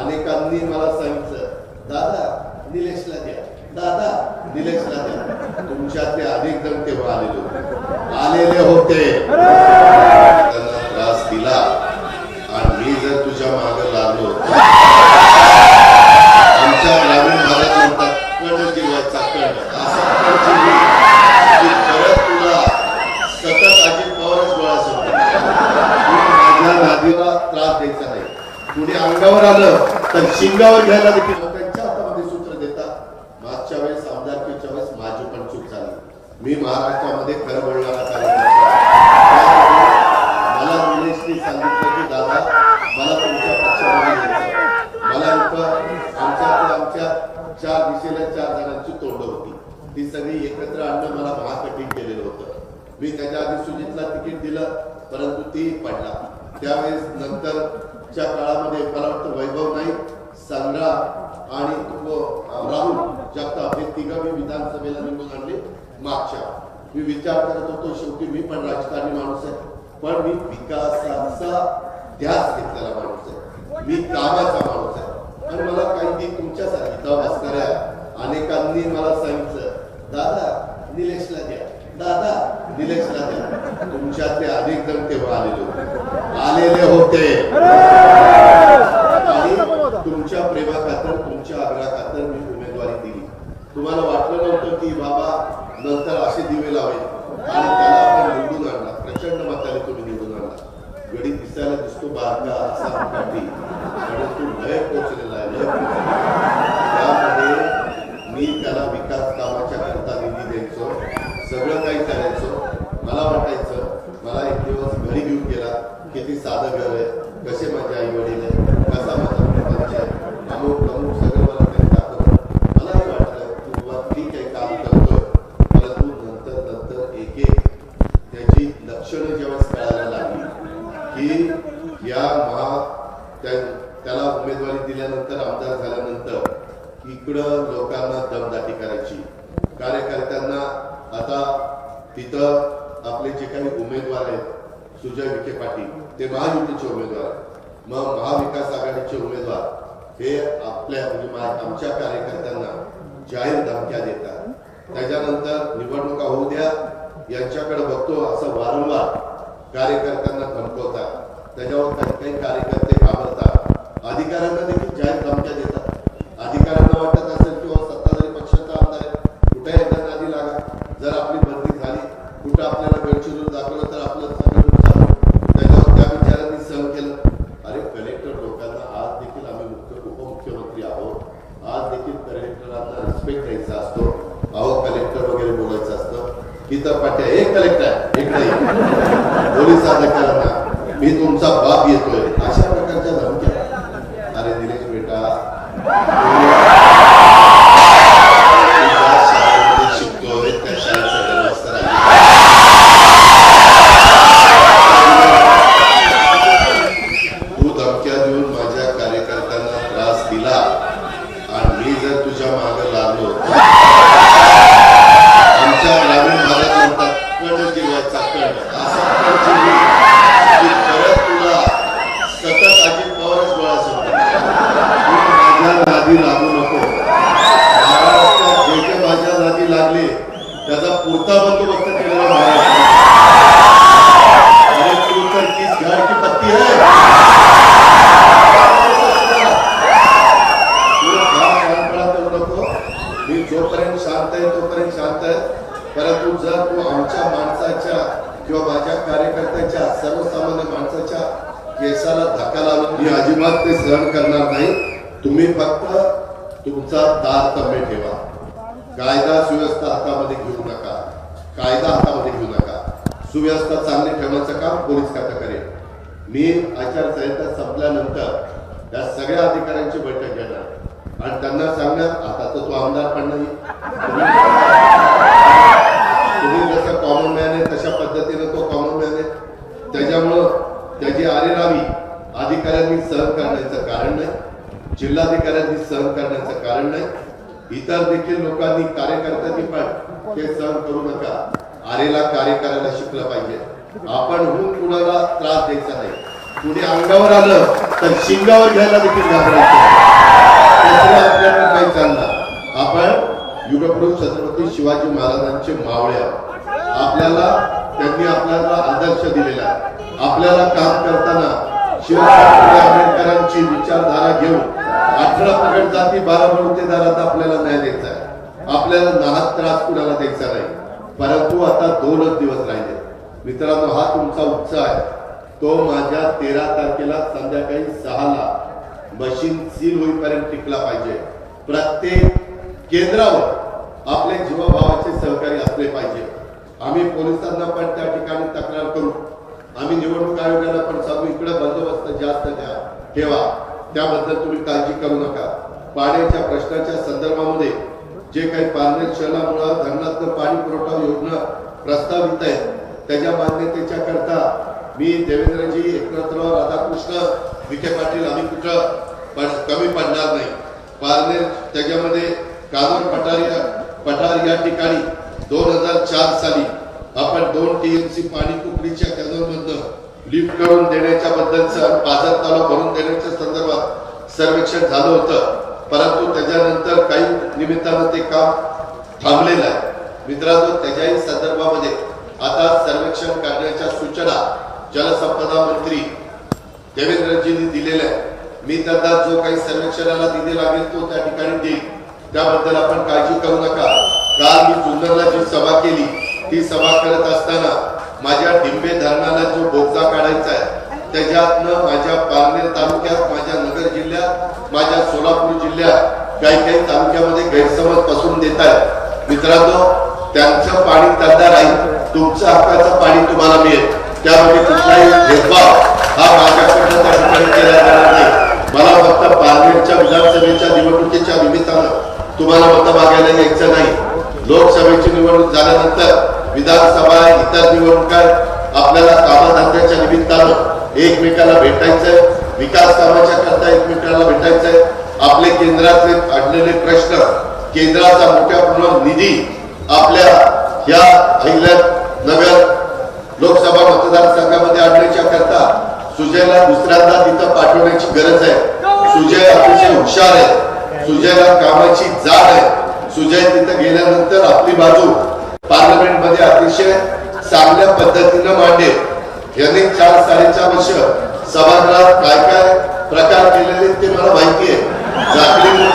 अनेकांनी मला सांगितलं दादा निलेशला द्या. दादा निलेशला द्या. तुमच्यातले अनेक जण तेव्हा आलेले होते. आलेले होते. त्यांना त्रास दिला. आणि मी जर तुझ्या मागे लागलो आमच्या ग्रामीण भागात म्हणतात कण जीवाचा कण असा कण जीव की परत तुला सतत अजित पवारच गोळा सोडतो माझ्या नादीला त्रास द्यायचा नाही कुणी अंगावर आलं तर शिंगावर घ्यायला देखील लोकांच्या हातामध्ये सूत्र देतात. मागच्या वेळेस आमदारकीच्या वेळेस माझी पण चूक झाली. मी महाराष्ट्रामध्ये खरं बोलणारा कार्यकर्ता. मला निलेशनी सांगितलं की दादा मला तुमच्या पक्षामध्ये मला आमच्या आमच्या चार दिशेला चार जणांची तोंड होती. ती सगळी एकत्र आणणं मला महाकठीण केलेलं होतं. मी त्याच्या आधी सुजितला तिकीट दिलं परंतु ती पडला. त्यावेळेस नंतरच्या काळामध्ये मला वाटतं वैभव नाही संग्राम आणि तो राहुल जगताप हे तिघं मी विधानसभेला निवडून आणले मागच्या. मी विचार करत होतो शेवटी मी पण राजकारणी माणूस आहे. पण मी विकासाचा ध्यास घेतलेला माणूस आहे. मी कामाचा माणूस आहे. पण मला काही तुमच्यासाठी तुमच्यासारखी असणाऱ्या अनेकांनी मला सांगितलं दादा निलेशला द्या. दादा निलेशला द्या. तुमच्यातले अनेक जण तेव्हा आलेले होते. आलेले होते. आणि तुमच्या प्रेमाखातर तुमच्या आग्रहाखातर मी उमेदवारी दिली. तुम्हाला वाटलं नव्हतं की बाबा नंतर असे दिवे लावेल आणि त्याला आपण निवडून आणला प्रचंड मताने तुम्ही निवडून आणला गडी दिसायला दिसतो बारका असा काठी तो लय पोचलेला आहे लय पोचलेला त्यामध्ये मी त्याला विकास कामाच्या करता निधी द्यायचो सगळं काही करायचो मला वाटायचं मला एक दिवस घरी घेऊन गेला किती साधं घर आहे कसे माझे आई वडील आहे कसा माझा प्रपंच आहे अमुक अमुक सगळं मला त्यांनी दाखवलं मलाही वाटलं की बाबा ठीक आहे काम करतोय परंतु नंतर नंतर एक एक त्याची लक्षणं जेव्हा कळायला लागली की या महा त्या- त्याला उमेदवारी दिल्यानंतर आमदार झाल्यानंतर इकडं लोकांना दमदाटी करायची. कार्यकर्त्यांना आता तिथं आपले जे काही उमेदवार आहेत सुजय विखे पाटील ते महायुतीचे उमेदवार मग महाविकास आघाडीचे उमेदवार हे आपल्या म्हणजे आमच्या कार्यकर्त्यांना जाहीर धमक्या देतात. त्याच्यानंतर निवडणुका होऊ द्या यांच्याकडे बघतो असं वारंवार कार्यकर्त्यांना धमकवतात. त्याच्यावर काही काही कार्यकर्ते घाबरतात. अधिकाऱ्यांना देखील आज देखील रिस्पेक्ट द्यायचा असतो अहो कलेक्टर वगैरे बोलायचं असतं की तर पाट्या एक कलेक्टर एक नाही पोलीस अधिकाऱ्यांना मी तुमचा बाप येतोय. अशा प्रकारच्या धमक्या. अरे निलेश बेटा तू ज्या शाळेमध्ये शिकतोय त्या शाळेत सगळं मस्त राहिलं. तू धमक्या देऊन माझ्या कार्यकर्त्यांना त्रास दिला आणि मी जर तुझ्या मागे लागलो आमच्या ग्रामीण भागात म्हणतात कण जीवाचा कण असा कण जीव की परत तुला सतत अजित पवारच गोळा सोडतो तू माझ्या नादी लागू नको महाराष्ट्रात जे जे माझ्या नादी लागले त्याचा पुरता बंदोबस्त केलेला महाराष्ट्र अरे तू तर तीस घर की पत्ती है तुला फार शहाणपणा करू नको. मी जोपर्यंत शांत आहे तोपर्यंत शांत आहे जर आमच्या माणसाच्या किंवा माझ्या कार्यकर्त्याच्या सर्वसामान्य माणसाच्या केसाला धक्का लावला मी अजिबात ते सहन करणार नाही. तुम्ही फक्त तुमचा दार तंबे ठेवा. कायदा सुव्यवस्था हातामध्ये घेऊ नका. कायदा हातामध्ये घेऊ नका. सुव्यवस्था चांगली ठेवण्याचं काम पोलीस खातं करेल. मी आचारसंहिता संपल्यानंतर या सगळ्या अधिकाऱ्यांची बैठक घेणार आणि त्यांना सांगणार आता तर तो आमदार पण नाही तुम्ही जसं कॉमन मॅन आहे तशा पद्धतीने तो कॉमन मॅन आहे त्याच्यामुळं त्याची आरेरावी अधिकाऱ्यांनी सहन करण्याचं कारण नाही जिल्हाधिकाऱ्यांनी सहन करण्याचं कारण नाही. इतर देखील लोकांनी कार्यकर्त्यांनी पण ते सहन करू नका. आरेला कार्य करायला शिकलं पाहिजे. आपण होऊन कुणाला त्रास द्यायचा नाही. कुणी अंगावर आलं तर शिंगावर घ्यायला देखील घाबरायचं आपल्याकडे काही चालणार. आपण युगपुरुष छत्रपती शिवाजी महाराजांचे मावळे आपल्याला त्यांनी आपल्याला आदर्श दिलेला आहे. आपल्याला काम करताना शिवाजी आंबेडकरांची विचारधारा घेऊन अठरा पगड जाती बारा तर आपल्याला न्याय द्यायचा आहे. आपल्याला नाहक त्रास कुणाला द्यायचा नाही. परंतु आता दोनच दिवस राहिले. मित्रांनो हा तुमचा उत्साह आहे. तो माझ्या तेरा तारखेला संध्याकाळी सहाला मशीन सील होईपर्यंत टिकला पाहिजे. प्रत्येक केंद्रावर आपले जीवाभावाचे सहकारी असले पाहिजे. आम्ही पोलिसांना पण त्या ठिकाणी तक्रार करू. आम्ही निवडणूक आयोगाला पण सांगू इकडे बंदोबस्त जास्त द्या ठेवा. त्याबद्दल तुम्ही काळजी करू नका. पाण्याच्या प्रश्नाच्या संदर्भामध्ये जे काही पारनेर शहरामुळे धरणात पाणी पुरवठा योजना प्रस्तावित आहे त्याच्या मान्यतेच्या करता मी देवेंद्रजी एकनाथराव राधाकृष्ण विखे पाटील आम्ही कुठं कमी पडणार नाही. पारनेर त्याच्यामध्ये कानूर पठार या पठार या ठिकाणी दोन हजार चार साली आपण दोन टीएमसी पाणी कुकडीच्या कॅनॉलमधनं लिफ्ट करून देण्याच्या बद्दलचं पाझर तलाव भरून देण्याच्या संदर्भात सर्वेक्षण झालं होतं. परंतु त्याच्यानंतर काही निमित्तानं ते काम थांबलेलं आहे. मित्रांनो त्याच्याही संदर्भामध्ये आता सर्वेक्षण करण्याच्या सूचना जलसंपदा मंत्री देवेंद्रजींनी दिलेल्या आहे मी त्यांना जो काही सर्वेक्षणाला दिले लागेल तो त्या ठिकाणी देईल. त्याबद्दल आपण काळजी करू नका. काल मी जुन्नरला जी सभा केली ती सभा करत असताना माझ्या डिंबे धरणाला जो बोगदा काढायचा आहे त्याच्यातनं माझ्या पारनेर तालुक्यात माझ्या नगर जिल्ह्यात माझ्या सोलापूर जिल्ह्यात काही काही तालुक्यामध्ये गैरसमज पसरून देत मित्रांनो त्यांचं पाणी त्यांना राहील तुमचं हक्काचं पाणी तुम्हाला मिळेल. त्यामध्ये कुठलाही भेदभाव हा माझ्याकडनं त्या ठिकाणी केला जाणार नाही. मला फक्त पार्लमेंटच्या विधानसभेच्या निवडणुकीच्या निमित्तानं तुम्हाला मत मागायला यायचं नाही. लोकसभेची निवडणूक झाल्यानंतर विधानसभा इतर निवडणुका आपल्याला कामधंद्याच्या निमित्तानं एकमेकाला भेटायचंय. विकास कामाच्या करता एकमेकाला भेटायचंय. आपले केंद्रातले अडलेले प्रश्न केंद्राचा मोठ्या प्रमाणात निधी आपल्या या अहिल्यानगर लोकसभा मतदारसंघामध्ये आणण्याच्या करता सुजयला दुसऱ्यांदा तिथं पाठवण्याची गरज आहे. सुजय अतिशय हुशार आहे. सुजयला कामाची जाण आहे. सुजय तिथं गेल्यानंतर आपली बाजू पार्लमेंटमध्ये अतिशय चांगल्या पद्धतीनं मांडले. यांनी चार साडेचार वर्ष सभागृहात काय काय प्रकार केलेले ते मला माहिती आहे. जागली